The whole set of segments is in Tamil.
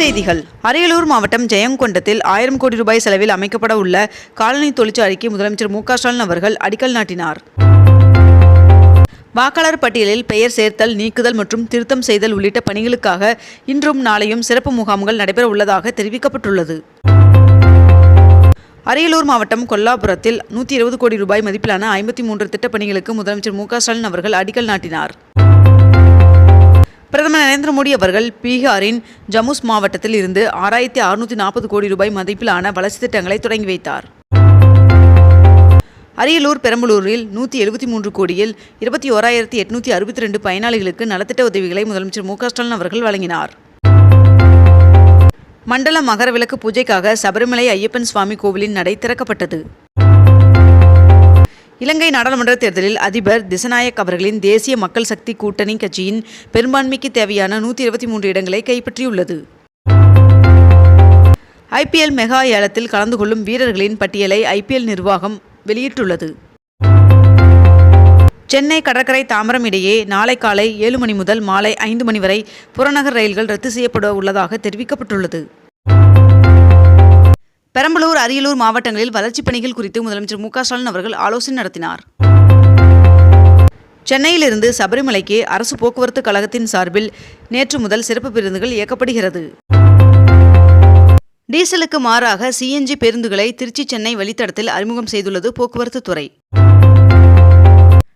செய்திகள். அரியலூர் மாவட்டம் ஜெயங்கொண்டத்தில் ஆயிரம் கோடி ரூபாய் செலவில் அமைக்கப்பட உள்ள காலனி தொழிற்சாலைக்கு முதலமைச்சர் மு ஸ்டாலின் அவர்கள் அடிக்கல் நாட்டினார். வாக்காளர் பட்டியலில் பெயர் சேர்த்தல் நீக்குதல் மற்றும் திருத்தம் செய்தல் உள்ளிட்ட பணிகளுக்காக இன்றும் நாளையும் சிறப்பு முகாம்கள் நடைபெற உள்ளதாக தெரிவிக்கப்பட்டுள்ளது. அரியலூர் மாவட்டம் கொல்லாபுரத்தில் நூற்றி இருபது கோடி ரூபாய் மதிப்பிலான ஐம்பத்தி மூன்று திட்டப் பணிகளுக்கு முதலமைச்சர் மு ஸ்டாலின் அவர்கள் அடிக்கல் நாட்டினார். பிரதமர் நரேந்திர மோடி அவர்கள் பீகாரின் ஜமுஸ் மாவட்டத்தில் இருந்து ஆறாயிரத்தி அறுநூற்றி நாற்பது கோடி ரூபாய் மதிப்பிலான வளர்ச்சி திட்டங்களை தொடங்கி வைத்தார். அரியலூர் பெரம்பலூரில் நூற்றி எழுபத்தி மூன்று கோடியில் இருபத்தி ஓராயிரத்தி எட்நூற்றி அறுபத்தி ரெண்டு பயனாளிகளுக்கு நலத்திட்ட உதவிகளை முதலமைச்சர் மு க ஸ்டாலின் அவர்கள் வழங்கினார். மண்டல மகர விளக்கு பூஜைக்காக சபரிமலை ஐயப்பன் சுவாமி கோவிலின் நடை திறக்கப்பட்டது. இலங்கை நாடாளுமன்ற தேர்தலில் அதிபர் திசநாயக் அவர்களின் தேசிய மக்கள் சக்தி கூட்டணி கட்சியின் பெரும்பான்மைக்கு தேவையான நூற்றி இருபத்தி மூன்று இடங்களை கைப்பற்றியுள்ளது. ஐபிஎல் மெகா ஏலத்தில் கலந்து கொள்ளும் வீரர்களின் பட்டியலை ஐபிஎல் நிர்வாகம் வெளியிட்டுள்ளது. சென்னை கடற்கரை தாம்பரம் இடையே நாளை காலை ஏழு மணி முதல் மாலை ஐந்து மணி வரை புறநகர் ரயில்கள் ரத்து செய்யப்பட உள்ளதாக தெரிவிக்கப்பட்டுள்ளது. பெரம்பலூர் அரியலூர் மாவட்டங்களில் வளர்ச்சிப் பணிகள் குறித்து முதலமைச்சர் மு ஸ்டாலின் அவர்கள் ஆலோசனை நடத்தினார். சென்னையிலிருந்து சபரிமலைக்கு அரசு போக்குவரத்து கழகத்தின் சார்பில் நேற்று முதல் சிறப்பு பேருந்துகள் இயக்கப்படுகிறது. டீசலுக்கு மாறாக சிஎன்ஜி பேருந்துகளை திருச்சி சென்னை வழித்தடத்தில் அறிமுகம் செய்துள்ளது போக்குவரத்து துறை.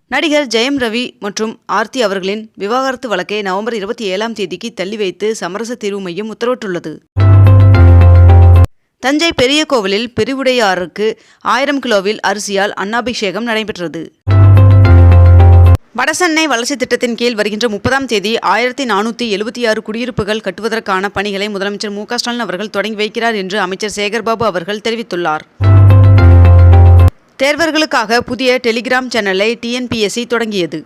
நடிகர் ஜெயம் ரவி மற்றும் ஆர்த்தி அவர்களின் விவாகரத்து வழக்கை நவம்பர் இருபத்தி ஏழாம் தேதிக்கு தள்ளி வைத்து சமரச தீர்வு மையம் உத்தரவிட்டுள்ளது. தஞ்சை பெரிய கோவிலில் பெருவுடையாருக்கு ஆயிரம் கிலோவில் அரிசியால் அன்னாபிஷேகம் நடைபெற்றது. வடசென்னை வளர்ச்சி திட்டத்தின் கீழ் வருகின்ற முப்பதாம் தேதி ஆயிரத்தி நானூற்றி எழுபத்தி ஆறு குடியிருப்புகள் கட்டுவதற்கான பணிகளை முதலமைச்சர் மு ஸ்டாலின் அவர்கள் தொடங்கி வைக்கிறார் என்று அமைச்சர் சேகர்பாபு அவர்கள் தெரிவித்துள்ளார். தேர்வர்களுக்காக புதிய டெலிகிராம் சேனலை டிஎன்பிஎஸ்சி தொடங்கியது.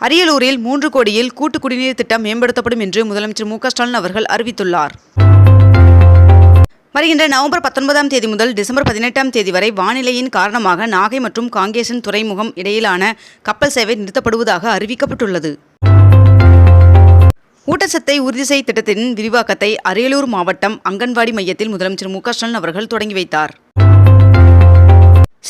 அரியலூரில் மூன்று கோடியில் கூட்டு குடிநீர் திட்டம் மேம்படுத்தப்படும் என்று முதலமைச்சர் மு ஸ்டாலின் அவர்கள் அறிவித்துள்ளார். வருகின்ற நவம்பர் பத்தொன்பதாம் தேதி முதல் டிசம்பர் பதினெட்டாம் தேதி வரை வானிலையின் காரணமாக நாகை மற்றும் காங்கேசன் துறைமுகம் இடையிலான கப்பல் சேவை நிறுத்தப்படுவதாக அறிவிக்கப்பட்டுள்ளது. ஊட்டச்சத்தை உறுதி செய் திட்டத்தின் விரிவாக்கத்தை அரியலூர் மாவட்டம் அங்கன்வாடி மையத்தில் முதலமைச்சர் மு ஸ்டாலின் அவர்கள் தொடங்கி வைத்தார்.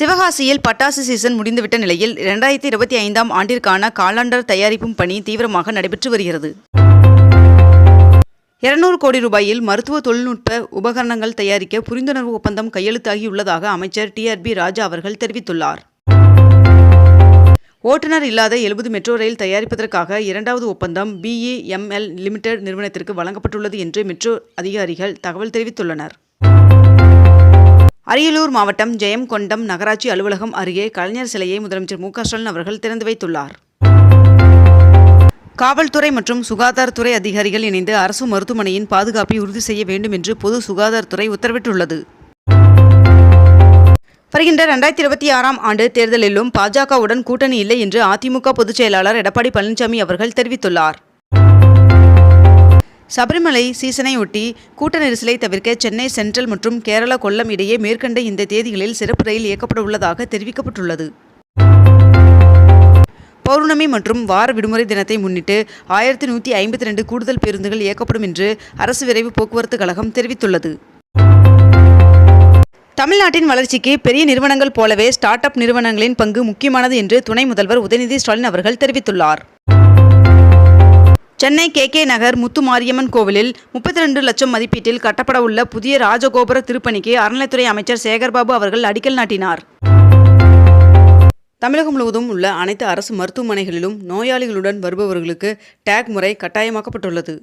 சிவகாசியில் பட்டாசு சீசன் முடிந்துவிட்ட நிலையில் இரண்டாயிரத்தி இருபத்தி ஐந்தாம் ஆண்டிற்கான காலாண்டர் தயாரிப்பும் பணி தீவிரமாக நடைபெற்று வருகிறது. இருநூறு கோடி ரூபாயில் மருத்துவ தொழில்நுட்ப உபகரணங்கள் தயாரிக்க புரிந்துணர்வு ஒப்பந்தம் கையெழுத்தாகியுள்ளதாக அமைச்சர் டிஆர்பி ராஜா அவர்கள் தெரிவித்துள்ளார். ஓட்டுநர் இல்லாத எழுபது மெட்ரோ ரயில் தயாரிப்பதற்காக இரண்டாவது ஒப்பந்தம் பிஇஎம்எல் லிமிடெட் நிறுவனத்திற்கு வழங்கப்பட்டுள்ளது என்று மெட்ரோ அதிகாரிகள் தகவல் தெரிவித்துள்ளனர். அரியலூர் மாவட்டம் ஜெயம்கொண்டம் நகராட்சி அலுவலகம் அருகே கலைஞர் சிலையை முதலமைச்சர் மு க ஸ்டாலின் அவர்கள் திறந்து வைத்துள்ளார். காவல்துறை மற்றும் சுகாதாரத்துறை அதிகாரிகள் இணைந்து அரசு மருத்துவமனையின் பாதுகாப்பை உறுதி செய்ய வேண்டும் என்று பொது சுகாதாரத்துறை உத்தரவிட்டுள்ளது. வருகின்ற இரண்டாயிரத்தி இருபத்தி ஆறாம் ஆண்டு தேர்தலிலும் பாஜகவுடன் கூட்டணி இல்லை என்று அதிமுக பொதுச் செயலாளர் எடப்பாடி பழனிசாமி அவர்கள் தெரிவித்துள்ளார். சபரிமலை சீசனையொட்டி கூட்ட நெரிசலை தவிர்க்க சென்னை சென்ட்ரல் மற்றும் கேரளா கொல்லம் இடையே மேற்கண்ட இந்த தேதிகளில் சிறப்பு ரயில் இயக்கப்பட உள்ளதாக தெரிவிக்கப்பட்டுள்ளது. பௌர்ணமி மற்றும் வார விடுமுறை தினத்தை முன்னிட்டு ஆயிரத்தி நூற்றி ஐம்பத்தி ரெண்டு கூடுதல் பேருந்துகள் இயக்கப்படும் என்று அரசு விரைவு போக்குவரத்து கழகம் தெரிவித்துள்ளது. தமிழ்நாட்டின் வளர்ச்சிக்கு பெரிய நிறுவனங்கள் போலவே ஸ்டார்ட் அப் நிறுவனங்களின் பங்கு முக்கியமானது என்று துணை முதல்வர் உதயநிதி ஸ்டாலின் அவர்கள் தெரிவித்துள்ளார். சென்னை கே கே நகர் முத்து மாரியம்மன் கோவிலில் முப்பத்தி ரெண்டு லட்சம் மதிப்பீட்டில் கட்டப்பட உள்ள புதிய ராஜகோபுர திருப்பணிக்கு அறநிலைத்துறை அமைச்சர் சேகர்பாபு அவர்கள் அடிக்கல் நாட்டினார். தமிழகம் முழுவதும் உள்ள அனைத்து அரசு மருத்துவமனைகளிலும் நோயாளிகளுடன் வருபவர்களுக்கு டேக் முறை கட்டாயமாக்கப்பட்டுள்ளது.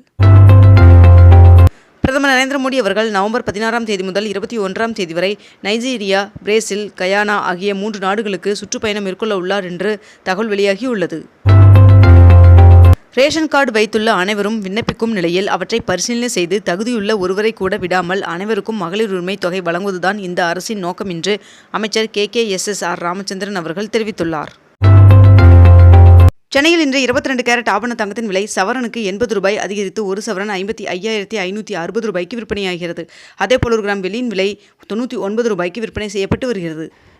பிரதமர் நரேந்திர மோடி அவர்கள் நவம்பர் பதினாறாம் தேதி முதல் இருபத்தி ஒன்றாம் தேதி வரை நைஜீரியா பிரேசில் கயானா ஆகிய மூன்று நாடுகளுக்கு சுற்றுப்பயணம் மேற்கொள்ள உள்ளார் என்று தகவல் வெளியாகியுள்ளது. ரேஷன் கார்டு வைத்துள்ள அனைவரும் விண்ணப்பிக்கும் நிலையில் அவற்றை பரிசீலனை செய்து தகுதியுள்ள ஒருவரை கூட விடாமல் அனைவருக்கும் மகளிர் உரிமை தொகை வழங்குவதுதான் இந்த அரசின் நோக்கம் என்று அமைச்சர் K K S S R Ramachandran அவர்கள் தெரிவித்துள்ளார். சென்னையில் இன்று இருபத்தி ரெண்டு கேரட் ஆபண தங்கத்தின் விலை சவரனுக்கு எண்பது ரூபாய் அதிகரித்து ஒரு சவரன் ஐம்பத்தி ஐயாயிரத்தி ஐநூற்றி அறுபது ரூபாய்க்கு விற்பனையாகிறது. அதேபோல் ஒரு கிராம் வெள்ளியின் விலை தொண்ணூற்றி ஒன்பது ரூபாய்க்கு விற்பனை செய்யப்பட்டு வருகிறது.